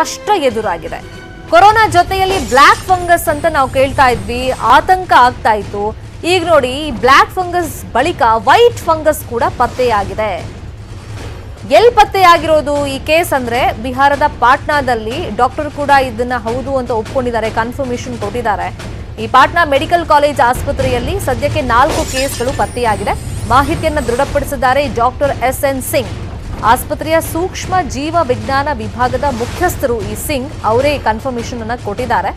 ಕಷ್ಟ ಎದುರಾಗಿದೆ. ಕೊರೋನಾ ಜೊತೆಯಲ್ಲಿ ಬ್ಲ್ಯಾಕ್ ಫಂಗಸ್ ಅಂತ ನಾವು ಕೇಳ್ತಾ ಇದ್ವಿ, ಆತಂಕ ಆಗ್ತಾ ಇತ್ತು. ಈಗ ನೋಡಿ ಬ್ಲ್ಯಾಕ್ ಫಂಗಸ್ ಬಳಿಕ ವೈಟ್ ಫಂಗಸ್ ಕೂಡ ಪತ್ತೆಯಾಗಿದೆ. ಎಲ್ಲಿ ಪತ್ತೆಯಾಗಿರೋದು ಈ ಕೇಸ್ ಅಂದ್ರೆ, ಬಿಹಾರದ ಪಾಟ್ನಾದಲ್ಲಿ ಡಾಕ್ಟರ್ ಕೂಡ ಇದನ್ನ ಹೌದು ಅಂತ ಒಪ್ಕೊಂಡಿದ್ದಾರೆ ಕನ್ಫರ್ಮೇಶನ್ ಕೊಟ್ಟಿದ್ದಾರೆ. ಈ ಪಾಟ್ನಾ ಮೆಡಿಕಲ್ ಕಾಲೇಜ್ ಆಸ್ಪತ್ರೆಯಲ್ಲಿ ಸದ್ಯಕ್ಕೆ ನಾಲ್ಕು ಕೇಸ್ಗಳು ಪತ್ತೆಯಾಗಿದೆ. ಮಾಹಿತಿಯನ್ನು ದೃಢಪಡಿಸಿದ್ದಾರೆ ಡಾಕ್ಟರ್ ಎಸ್ ಎನ್ ಸಿಂಗ್. ಆಸ್ಪತ್ರೆಯ ಸೂಕ್ಷ್ಮ ಜೀವ ವಿಜ್ಞಾನ ವಿಭಾಗದ ಮುಖ್ಯಸ್ಥರು ಈ ಸಿಂಗ್ ಅವರೇ ಕನ್ಫರ್ಮೇಶನ್ ಅನ್ನ ಕೊಟ್ಟಿದ್ದಾರೆ.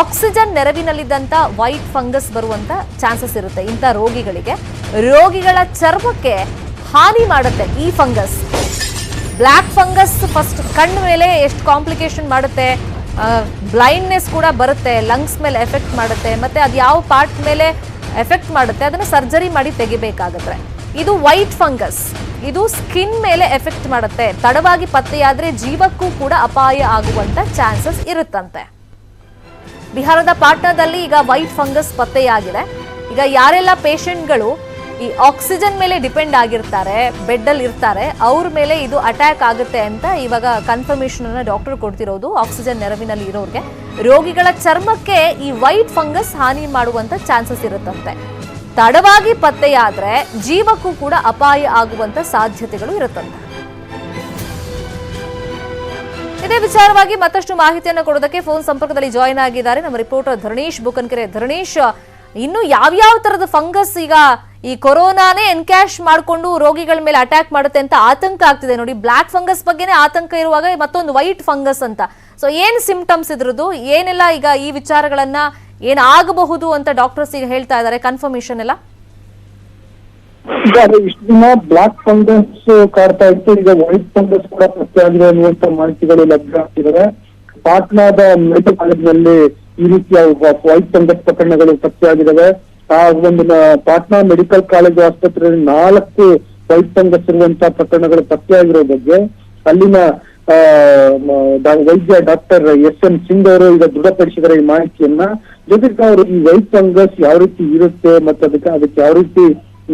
ಆಕ್ಸಿಜನ್ ನೆರವಿನಲ್ಲಿದ್ದಂತ ವೈಟ್ ಫಂಗಸ್ ಬರುವಂತ ಚಾನ್ಸಸ್ ಇರುತ್ತೆ ಇಂಥ ರೋಗಿಗಳಿಗೆ. ರೋಗಿಗಳ ಚರ್ಮಕ್ಕೆ ಹಾನಿ ಮಾಡುತ್ತೆ ಈ ಫಂಗಸ್. ಬ್ಲ್ಯಾಕ್ ಫಂಗಸ್ ಫಸ್ಟ್ ಕಣ್ಣು ಮೇಲೆ ಎಷ್ಟು ಕಾಂಪ್ಲಿಕೇಶನ್ ಮಾಡುತ್ತೆ ಬ್ಲೈಂಡ್ನೆಸ್ ಕೂಡ ಬರುತ್ತೆ ಲಂಗ್ಸ್ ಮೇಲೆ ಎಫೆಕ್ಟ್ ಮಾಡುತ್ತೆ, ಮತ್ತೆ ಅದು ಯಾವ ಪಾರ್ಟ್ ಮೇಲೆ ಎಫೆಕ್ಟ್ ಮಾಡುತ್ತೆ, ಅದನ್ನು ಸರ್ಜರಿ ಮಾಡಿ ತೆಗಿಬೇಕಾಗುತ್ತೆ. ಇದು ವೈಟ್ ಫಂಗಸ್. ಇದು ಸ್ಕಿನ್ ಮೇಲೆ ಎಫೆಕ್ಟ್ ಮಾಡುತ್ತೆ. ತಡವಾಗಿ ಪತ್ತೆಯಾದ್ರೆ ಜೀವಕ್ಕೂ ಕೂಡ ಅಪಾಯ ಆಗುವಂತ ಚಾನ್ಸಸ್ ಇರುತ್ತಂತೆ. ಬಿಹಾರದ ಪಾಟ್ನಾದಲ್ಲಿ ಈಗ ವೈಟ್ ಫಂಗಸ್ ಪತ್ತೆಯಾಗಿದೆ. ಈಗ ಯಾರೆಲ್ಲ ಪೇಷಂಟ್ಗಳು ಈ ಆಕ್ಸಿಜನ್ ಮೇಲೆ ಡಿಪೆಂಡ್ ಆಗಿರ್ತಾರೆ ಬೆಡ್ ಅಲ್ಲಿ ಇರ್ತಾರೆ, ಅವ್ರ ಮೇಲೆ ಇದು ಅಟ್ಯಾಕ್ ಆಗುತ್ತೆ ಅಂತ ಇವಾಗ ಕನ್ಫರ್ಮೇಶನ್ ಅನ್ನ ಡಾಕ್ಟರ್ ಕೊಡ್ತಿರೋದು ಆಕ್ಸಿಜನ್ ನೆರವಿನಲ್ಲಿ ಇರೋರಿಗೆ. ರೋಗಿಗಳ ಚರ್ಮಕ್ಕೆ ಈ ವೈಟ್ ಫಂಗಸ್ ಹಾನಿ ಮಾಡುವಂತ ಚಾನ್ಸಸ್ ಇರುತ್ತಂತೆ. ತಡವಾಗಿ ಪತ್ತೆಯಾದ್ರೆ ಜೀವಕ್ಕೂ ಕೂಡ ಅಪಾಯ ಆಗುವಂತ ಸಾಧ್ಯತೆಗಳು ಇರುತ್ತಂತೆ. ಇದೇ ವಿಚಾರವಾಗಿ ಮತ್ತಷ್ಟು ಮಾಹಿತಿಯನ್ನು ಕೊಡೋದಕ್ಕೆ ಫೋನ್ ಸಂಪರ್ಕದಲ್ಲಿ ಜಾಯಿನ್ ಆಗಿದ್ದಾರೆ ನಮ್ಮ ರಿಪೋರ್ಟರ್ ಧರಣೇಶ್, ಬುಕನ್ಕೆರೆ. ಧರಣೇಶ್, ಇನ್ನು ಯಾವ್ಯಾವ ತರದ ಫಂಗಸ್ ಈಗ ಈ ಕೊರೋನಾನೇ ಎನ್ಕ್ಯಾಶ್ ಮಾಡಿಕೊಂಡು ರೋಗಿಗಳ ಮೇಲೆ ಅಟ್ಯಾಕ್ ಮಾಡುತ್ತೆ ಅಂತ ಆತಂಕ ಆಗ್ತಿದೆ. ನೋಡಿ ಬ್ಲ್ಯಾಕ್ ಫಂಗಸ್ ಬಗ್ಗೆನೇ ಆತಂಕ ಇರುವಾಗ ಮತ್ತೊಂದು ವೈಟ್ ಫಂಗಸ್ ಅಂತ. ಸೊ, ಏನ್ ಸಿಂಪ್ಟಮ್ಸ್ ಇದ್ರದ್ದು? ಏನೆಲ್ಲ ಈಗ ಈ ವಿಚಾರಗಳನ್ನ ಏನಾಗಬಹುದು ಅಂತ ಡಾಕ್ಟರ್ಸ್ ಈಗ ಹೇಳ್ತಾ ಇದ್ದಾರೆ. ಕನ್ಫರ್ಮೇಶನ್ ಎಲ್ಲ? ಇಷ್ಟು ದಿನ ಬ್ಲಾಕ್ ಫಂಗಸ್ ಕಾಡ್ತಾ ಇತ್ತು. ಈಗ ವೈಟ್ ಫಂಗಸ್ ಕೂಡ ಪತ್ತೆ ಆಗಿದೆ ಅನ್ನುವಂತ ಮಾಹಿತಿಗಳು ಲಭ್ಯ ಆಗ್ತಿದ್ದಾರೆ ಪಾಟ್ನಾದ ಮೆಡಿಕಲ್ ಕಾಲೇಜಿನಲ್ಲಿ ಈ ರೀತಿಯ ವೈಟ್ ಫಂಗಸ್ ಪ್ರಕರಣಗಳು ಪತ್ತೆಯಾಗಿದ್ದಾವೆ ಆ ಒಂದು ಪಾಟ್ನಾ ಮೆಡಿಕಲ್ ಕಾಲೇಜ್ ಆಸ್ಪತ್ರೆಯಲ್ಲಿ ನಾಲ್ಕು ವೈಟ್ ಫಂಗಸ್ ಇರುವಂತಹ ಪ್ರಕರಣಗಳು ಪತ್ತೆಯಾಗಿರೋ ಬಗ್ಗೆ ಅಲ್ಲಿನ ವೈದ್ಯ ಡಾಕ್ಟರ್ ಎಸ್ ಎನ್ ಸಿಂಗ್ ಅವರು ಈಗ ದೃಢಪಡಿಸಿದರೆ ಈ ಮಾಹಿತಿಯನ್ನ. ಜೊತೆಗೆ ಅವರು ಈ ವೈಟ್ ಫಂಗಸ್ ಯಾವ ರೀತಿ ಇರುತ್ತೆ ಮತ್ತೆ ಅದಕ್ಕೆ ಅದಕ್ಕೆ ಯಾವ ರೀತಿ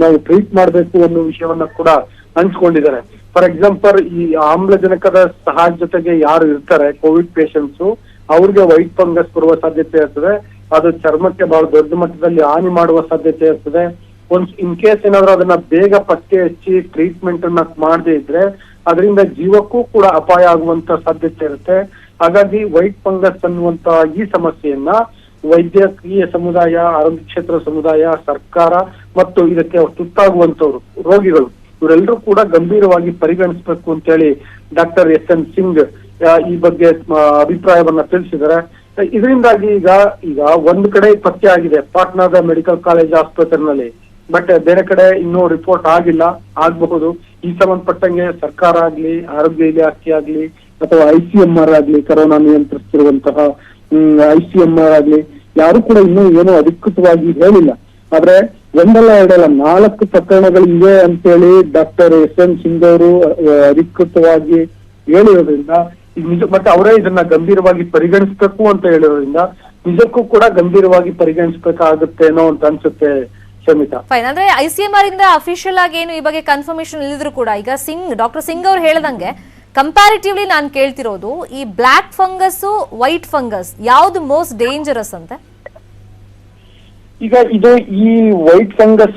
ನಾವು ಟ್ರೀಟ್ ಮಾಡಬೇಕು ಅನ್ನೋ ವಿಷಯವನ್ನ ಕೂಡ ಹಂಚ್ಕೊಂಡಿದ್ದಾರೆ. ಫಾರ್ ಎಕ್ಸಾಂಪಲ್, ಈ ಆಮ್ಲಜನಕದ ಸಹಾಯ ಜೊತೆಗೆ ಯಾರು ಇರ್ತಾರೆ, ಕೋವಿಡ್ ಪೇಷಂಟ್ಸ್, ಅವ್ರಿಗೆ ವೈಟ್ ಫಂಗಸ್ ಬರುವ ಸಾಧ್ಯತೆ ಇರ್ತದೆ. ಅದು ಚರ್ಮಕ್ಕೆ ಬಹಳ ದೊಡ್ಡ ಮಟ್ಟದಲ್ಲಿ ಹಾನಿ ಮಾಡುವ ಸಾಧ್ಯತೆ ಇರ್ತದೆ. ಒಂದ್ ಇನ್ ಕೇಸ್ ಏನಾದ್ರೂ ಅದನ್ನ ಬೇಗ ಪತ್ತೆ ಹಚ್ಚಿ ಟ್ರೀಟ್ಮೆಂಟ್ ಅನ್ನ ಮಾಡದೇ ಇದ್ರೆ ಅದರಿಂದ ಜೀವಕ್ಕೂ ಕೂಡ ಅಪಾಯ ಆಗುವಂತ ಸಾಧ್ಯತೆ ಇರುತ್ತೆ. ಹಾಗಾಗಿ ವೈಟ್ ಫಂಗಸ್ ಅನ್ನುವಂತ ಈ ಸಮಸ್ಯೆಯನ್ನ ವೈದ್ಯಕೀಯ ಸಮುದಾಯ, ಆರೋಗ್ಯ ಕ್ಷೇತ್ರ ಸಮುದಾಯ, ಸರ್ಕಾರ ಮತ್ತು ಇದಕ್ಕೆ ತುತ್ತಾಗುವಂತವ್ರು ರೋಗಿಗಳು, ಇವರೆಲ್ಲರೂ ಕೂಡ ಗಂಭೀರವಾಗಿ ಪರಿಗಣಿಸಬೇಕು ಅಂತ ಹೇಳಿ ಡಾಕ್ಟರ್ ಎಸ್ ಎನ್ ಸಿಂಗ್ ಈ ಬಗ್ಗೆ ಅಭಿಪ್ರಾಯವನ್ನ ತಿಳಿಸಿದ್ದಾರೆ. ಇದರಿಂದಾಗಿ ಈಗ ಈಗ ಒಂದು ಕಡೆ ಪತ್ತೆ ಆಗಿದೆ, ಪಾಟ್ನಾದ ಮೆಡಿಕಲ್ ಕಾಲೇಜ್ ಆಸ್ಪತ್ರೆನಲ್ಲಿ. ಬಟ್ ಬೇರೆ ಕಡೆ ಇನ್ನೂ ರಿಪೋರ್ಟ್ ಆಗಿಲ್ಲ, ಆಗಬಹುದು. ಈ ಸಂಬಂಧಪಟ್ಟಂಗೆ ಸರ್ಕಾರ ಆಗ್ಲಿ, ಆರೋಗ್ಯ ಇಲಾಖೆ ಆಗ್ಲಿ, ಅಥವಾ ಐ ಸಿ ಎಂ ಆರ್ ಆಗ್ಲಿ, ಕರೋನಾ ನಿಯಂತ್ರಿಸುತ್ತಿರುವಂತಹ ಐ ಸಿ ಎಂ ಆರ್ ಆಗ್ಲಿ ಯಾರು ಕೂಡ ಇನ್ನೂ ಏನು ಅಧಿಕೃತವಾಗಿ ಹೇಳಿಲ್ಲ. ಆದ್ರೆ ಒಂದಲ್ಲ ಎರಡಲ್ಲ, ನಾಲ್ಕು ಪ್ರಕರಣಗಳು ಇವೆ ಅಂತೇಳಿ ಡಾಕ್ಟರ್ ಎಸ್ ಎನ್ ಸಿಂಗ್ ಅವರು ಅಧಿಕೃತವಾಗಿ ಹೇಳಿರೋದ್ರಿಂದ ನಿಜ ಮತ್ತೆ ಅವರೇ ಇದನ್ನ ಗಂಭೀರವಾಗಿ ಪರಿಗಣಿಸ್ಬೇಕು ಅಂತ ಹೇಳಿರೋದ್ರಿಂದ, ನಿಜಕ್ಕೂ ಕೂಡ ಗಂಭೀರವಾಗಿ ಪರಿಗಣಿಸ್ಬೇಕಾಗುತ್ತೇನೋ ಅಂತ ಅನ್ಸುತ್ತೆ ಫೈನ್ ಅಂದ್ರೆ ಐ ಸಿ ಆರ್ ಇಂದ ಅಫಿಷಿಯಲ್ ಆಗಿ ಏನು ಈ ಬಗ್ಗೆ ಕನ್ಫರ್ಮೇಶನ್ ಇಲ್ಲಿದ್ರು ಕೂಡ, ಈಗ ಸಿಂಗ್ ಡಾಕ್ಟರ್ ಸಿಂಗ್ ಅವ್ರು ಹೇಳ್ದಂಗೆ ಕಂಪ್ಯಾರಿಟಿವ್ಲಿ ನಾನು ಕೇಳ್ತಿರೋದು ಈ ಬ್ಲ್ಯಾಕ್ ಫಂಗಸ್ ವೈಟ್ ಫಂಗಸ್ ಯಾವ್ದು ಮೋಸ್ಟ್ ಡೇಂಜರಸ್ ಅಂತೆ? ಈಗ ಇದು ಈ ವೈಟ್ ಫಂಗಸ್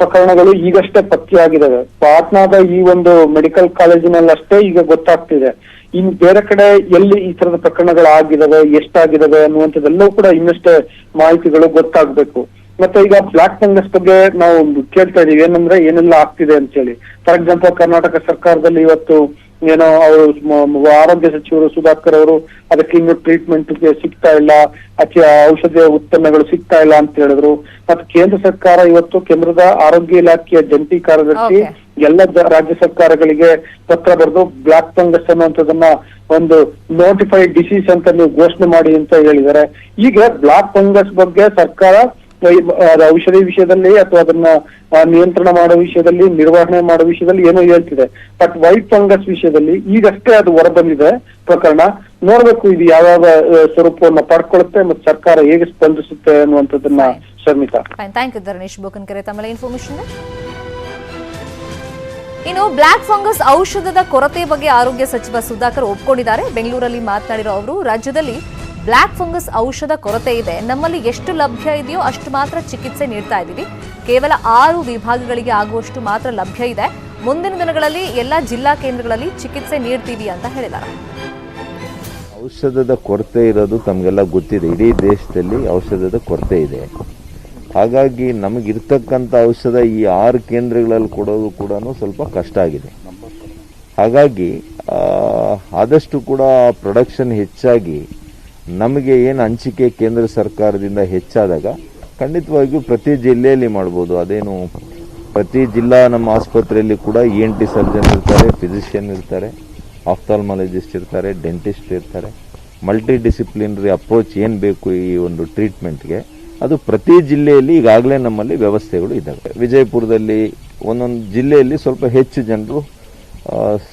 ಪ್ರಕರಣಗಳು ಈಗಷ್ಟೇ ಪತ್ತೆಯಾಗಿದ್ದಾವೆ ಪಾಟ್ನಾದ ಈ ಒಂದು ಮೆಡಿಕಲ್ ಕಾಲೇಜಿನಲ್ಲಷ್ಟೇ ಈಗ ಗೊತ್ತಾಗ್ತಿದೆ. ಇನ್ ಬೇರೆ ಕಡೆ ಎಲ್ಲಿ ಈ ತರದ ಪ್ರಕರಣಗಳು ಆಗಿದಾವೆ ಎಷ್ಟಾಗಿದಾವೆ ಅನ್ನುವಂಥದ್ದೆಲ್ಲವೂ ಕೂಡ ಇನ್ನಷ್ಟೇ ಮಾಹಿತಿಗಳು ಗೊತ್ತಾಗ್ಬೇಕು. ಮತ್ತೆ ಈಗ ಬ್ಲಾಕ್ ಫಂಗಸ್ ಬಗ್ಗೆ ನಾವು ಕೇಳ್ತಾ ಇದೀವಿ. ಏನಂದ್ರೆ ಏನೆಲ್ಲ ಆಗ್ತಿದೆ ಅಂತ ಹೇಳಿ ಫಾರ್ ಎಕ್ಸಾಂಪಲ್ ಕರ್ನಾಟಕ ಸರ್ಕಾರದಲ್ಲಿ ಇವತ್ತು ಏನೋ ಅವರು ಆರೋಗ್ಯ ಸಚಿವರು ಸುಧಾಕರ್ ಅವರು ಅದಕ್ಕೆ ಇನ್ನು ಟ್ರೀಟ್ಮೆಂಟ್ ಸಿಗ್ತಾ ಇಲ್ಲ ಅಥವಾ ಔಷಧಿಯ ಉತ್ಪನ್ನಗಳು ಸಿಗ್ತಾ ಇಲ್ಲ ಅಂತ ಹೇಳಿದ್ರು ಮತ್ತೆ ಕೇಂದ್ರ ಸರ್ಕಾರ ಇವತ್ತು ಕೇಂದ್ರದ ಆರೋಗ್ಯ ಇಲಾಖೆಯ ಜಂಟಿ ಕಾರ್ಯದರ್ಶಿ. ಎಲ್ಲ ರಾಜ್ಯ ಸರ್ಕಾರಗಳಿಗೆ ಪತ್ರ ಬರೆದು ಬ್ಲಾಕ್ ಫಂಗಸ್ ಅನ್ನುವಂಥದ್ದನ್ನ ಒಂದು ನೋಟಿಫೈಡ್ ಡಿಸೀಸ್ ಅಂತ ನೀವು ಘೋಷಣೆ ಮಾಡಿ ಅಂತ ಹೇಳಿದ್ದಾರೆ ಈಗ ಬ್ಲಾಕ್ ಫಂಗಸ್ ಬಗ್ಗೆ ಸರ್ಕಾರ ಔಷಧಿ ವಿಷಯದಲ್ಲಿ ಅಥವಾ ಅದನ್ನ ನಿಯಂತ್ರಣ ಮಾಡೋ ವಿಷಯದಲ್ಲಿ ನಿರ್ವಹಣೆ ಮಾಡೋ ವಿಷಯದಲ್ಲಿ ಏನೋ ಹೇಳ್ತಿದೆ. ಬಟ್ ವೈಟ್ ಫಂಗಸ್ ವಿಷಯದಲ್ಲಿ ಈಗಷ್ಟೇ ಅದು ಹೊರಬಂದಿದೆ ಪ್ರಕರಣ. ನೋಡ್ಬೇಕು ಇದು ಯಾವ್ಯಾವ ಯಾವ ಸ್ವರೂಪವನ್ನ ಪಡ್ಕೊಳ್ಳುತ್ತೆ ಮತ್ತೆ ಸರ್ಕಾರ ಹೇಗೆ ಸ್ಪಂದಿಸುತ್ತೆ ಅನ್ನುವಂಥದ್ದನ್ನ ಶರ್ಮಿತಾ. ಥ್ಯಾಂಕ್ ಯು ಧರಣೇಶ್ ಬೋಕನ್ಕೆರೆ ತಮ್ಮ ಇನ್ಫಾರ್ಮೇಶನ್ ಇನ್ನು ಬ್ಲಾಕ್ ಫಂಗಸ್ ಔಷಧದ ಕೊರತೆ ಬಗ್ಗೆ ಆರೋಗ್ಯ ಸಚಿವ ಸುಧಾಕರ್ ಒಪ್ಕೊಂಡಿದ್ದಾರೆ. ಬೆಂಗಳೂರಲ್ಲಿ ಮಾತನಾಡಿರೋ ಅವರು ರಾಜ್ಯದಲ್ಲಿ ಬ್ಲಾಕ್ ಫಂಗಸ್ ಔಷಧ ಕೊರತೆ ಇದೆ. ನಮ್ಮಲ್ಲಿ ಎಷ್ಟು ಲಭ್ಯ ಇದೆಯೋ ಅಷ್ಟು ಮಾತ್ರ ಚಿಕಿತ್ಸೆ ನೀಡ್ತಾ ಇದ್ದೀವಿ. ಕೇವಲ ಆರು ವಿಭಾಗಗಳಿಗೆ ಆಗುವಷ್ಟು ಮಾತ್ರ ಲಭ್ಯ ಇದೆ. ಮುಂದಿನ ದಿನಗಳಲ್ಲಿ ಎಲ್ಲ ಜಿಲ್ಲಾ ಕೇಂದ್ರಗಳಲ್ಲಿ ಚಿಕಿತ್ಸೆ ನೀಡ್ತೀವಿ ಅಂತ ಹೇಳಿದ್ದಾರೆ. ಔಷಧದ ಕೊರತೆ ಇರೋದು ತಮಗೆಲ್ಲ ಗೊತ್ತಿದೆ. ಇಡೀ ದೇಶದಲ್ಲಿ ಔಷಧದ ಕೊರತೆ ಇದೆ. ಹಾಗಾಗಿ ನಮಗಿರ್ತಕ್ಕಂಥ ಔಷಧ ಈ ಆರು ಕೇಂದ್ರಗಳಲ್ಲಿ ಕೊಡೋದು ಕೂಡ ಸ್ವಲ್ಪ ಕಷ್ಟ ಆಗಿದೆ. ಹಾಗಾಗಿ ಆದಷ್ಟು ಕೂಡ ಪ್ರೊಡಕ್ಷನ್ ಹೆಚ್ಚಾಗಿ ನಮಗೆ ಏನು ಹಂಚಿಕೆ ಕೇಂದ್ರ ಸರ್ಕಾರದಿಂದ ಹೆಚ್ಚಾದಾಗ ಖಂಡಿತವಾಗಿಯೂ ಪ್ರತಿ ಜಿಲ್ಲೆಯಲ್ಲಿ ಮಾಡ್ಬೋದು. ಅದೇನು ಪ್ರತಿ ಜಿಲ್ಲಾ ನಮ್ಮ ಆಸ್ಪತ್ರೆಯಲ್ಲಿ ಕೂಡ ಇ ಎನ್ ಟಿ ಸರ್ಜನ್ ಇರ್ತಾರೆ ಫಿಸಿಷಿಯನ್ ಇರ್ತಾರೆ ಆಫ್ಥಾಲ್ಮಾಲಜಿಸ್ಟ್ ಇರ್ತಾರೆ ಡೆಂಟಿಸ್ಟ್ ಇರ್ತಾರೆ. ಮಲ್ಟಿ ಡಿಸಿಪ್ಲಿನರಿ ಅಪ್ರೋಚ್ ಏನು ಬೇಕು ಈ ಒಂದು ಟ್ರೀಟ್ಮೆಂಟ್ಗೆ ಅದು ಪ್ರತಿ ಜಿಲ್ಲೆಯಲ್ಲಿ ಈಗಾಗಲೇ ನಮ್ಮಲ್ಲಿ ವ್ಯವಸ್ಥೆಗಳು ಇದ್ದಾವೆ. ವಿಜಯಪುರದಲ್ಲಿ ಒಂದೊಂದು ಜಿಲ್ಲೆಯಲ್ಲಿ ಸ್ವಲ್ಪ ಹೆಚ್ಚು ಜನರು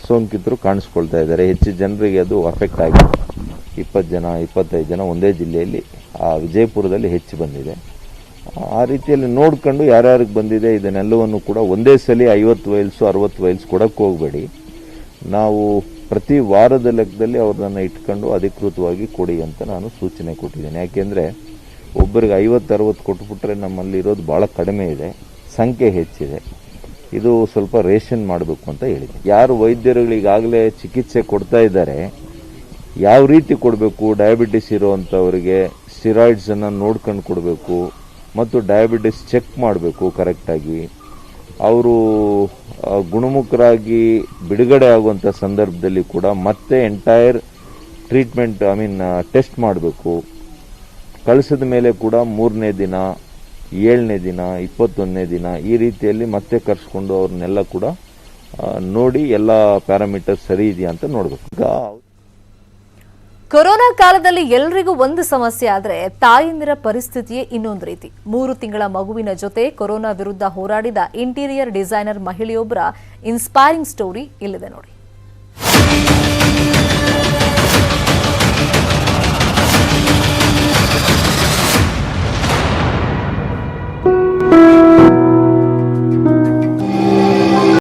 ಸೋಂಕಿತರು ಕಾಣಿಸ್ಕೊಳ್ತಾ ಇದ್ದಾರೆ. ಹೆಚ್ಚು ಜನರಿಗೆ ಅದು ಅಫೆಕ್ಟ್ ಆಗಿದೆ. ಇಪ್ಪತ್ತು ಜನ, ಇಪ್ಪತ್ತೈದು ಜನ ಒಂದೇ ಜಿಲ್ಲೆಯಲ್ಲಿ ಆ ವಿಜಯಪುರದಲ್ಲಿ ಹೆಚ್ಚು ಬಂದಿದೆ. ಆ ರೀತಿಯಲ್ಲಿ ನೋಡ್ಕೊಂಡು ಯಾರ್ಯಾರಿಗೆ ಬಂದಿದೆ, ಇದನ್ನೆಲ್ಲವನ್ನು ಕೂಡ ಒಂದೇ ಸಲ ಐವತ್ತು ವೈಲ್ಸು, ಅರವತ್ತು ವೈಲ್ಸ್ ಕೊಡಕ್ಕೆ ಹೋಗಬೇಡಿ. ನಾವು ಪ್ರತಿ ವಾರದ ಲೆಕ್ಕದಲ್ಲಿ ಅವ್ರನ್ನ ಇಟ್ಕೊಂಡು ಅಧಿಕೃತವಾಗಿ ಕೊಡಿ ಅಂತ ನಾನು ಸೂಚನೆ ಕೊಟ್ಟಿದ್ದೇನೆ. ಯಾಕೆಂದರೆ ಒಬ್ಬರಿಗೆ ಐವತ್ತು, ಅರವತ್ತು ಕೊಟ್ಬಿಟ್ರೆ ನಮ್ಮಲ್ಲಿ ಇರೋದು ಭಾಳ ಕಡಿಮೆ ಇದೆ, ಸಂಖ್ಯೆ ಹೆಚ್ಚಿದೆ. ಇದು ಸ್ವಲ್ಪ ರೇಷನ್ ಮಾಡಬೇಕು ಅಂತ ಹೇಳಿದೆ. ಯಾರು ವೈದ್ಯರುಗಳಿಗಾಗಲೇ ಚಿಕಿತ್ಸೆ ಕೊಡ್ತಾ ಇದ್ದಾರೆ ಯಾವ ರೀತಿ ಕೊಡಬೇಕು? ಡಯಾಬಿಟಿಸ್ ಇರೋವಂಥವ್ರಿಗೆ ಸ್ಟಿರಾಯ್ಡ್ಸನ್ನು ನೋಡ್ಕೊಂಡು ಕೊಡಬೇಕು ಮತ್ತು ಡಯಾಬಿಟಿಸ್ ಚೆಕ್ ಮಾಡಬೇಕು ಕರೆಕ್ಟಾಗಿ ಅವರು ಗುಣಮುಖರಾಗಿ ಬಿಡುಗಡೆ ಆಗುವಂಥ ಸಂದರ್ಭದಲ್ಲಿ ಕೂಡ ಮತ್ತೆ entire treatment I mean test ಮಾಡಬೇಕು. ಕಳಿಸಿದ ಮೇಲೆ ಕೂಡ ಮೂರನೇ ದಿನ, ಏಳನೇ ದಿನ, ಇಪ್ಪತ್ತೊಂದನೇ ದಿನ ಈ ರೀತಿಯಲ್ಲಿ ಮತ್ತೆ ಕರ್ಸ್ಕೊಂಡು ಅವ್ರನ್ನೆಲ್ಲ ಕೂಡ ನೋಡಿ ಎಲ್ಲ ಪ್ಯಾರಾಮೀಟರ್ ಸರಿ ಇದೆಯಾ ಅಂತ ನೋಡಬೇಕು. ಕೊರೋನಾ ಕಾಲದಲ್ಲಿ ಎಲ್ರಿಗೂ ಒಂದು ಸಮಸ್ಯೆ ಆದರೆ ತಾಯಂದಿರ ಪರಿಸ್ಥಿತಿಯೇ ಇನ್ನೊಂದು ರೀತಿ. ಮೂರು ತಿಂಗಳ ಮಗುವಿನ ಜೊತೆ ಕೊರೋನಾ ವಿರುದ್ಧ ಹೋರಾಡಿದ ಇಂಟೀರಿಯರ್ ಡಿಸೈನರ್ ಮಹಿಳೆಯೊಬ್ಬರ ಇನ್ಸ್ಪೈರಿಂಗ್ ಸ್ಟೋರಿ ಇಲ್ಲಿದೆ ನೋಡಿ.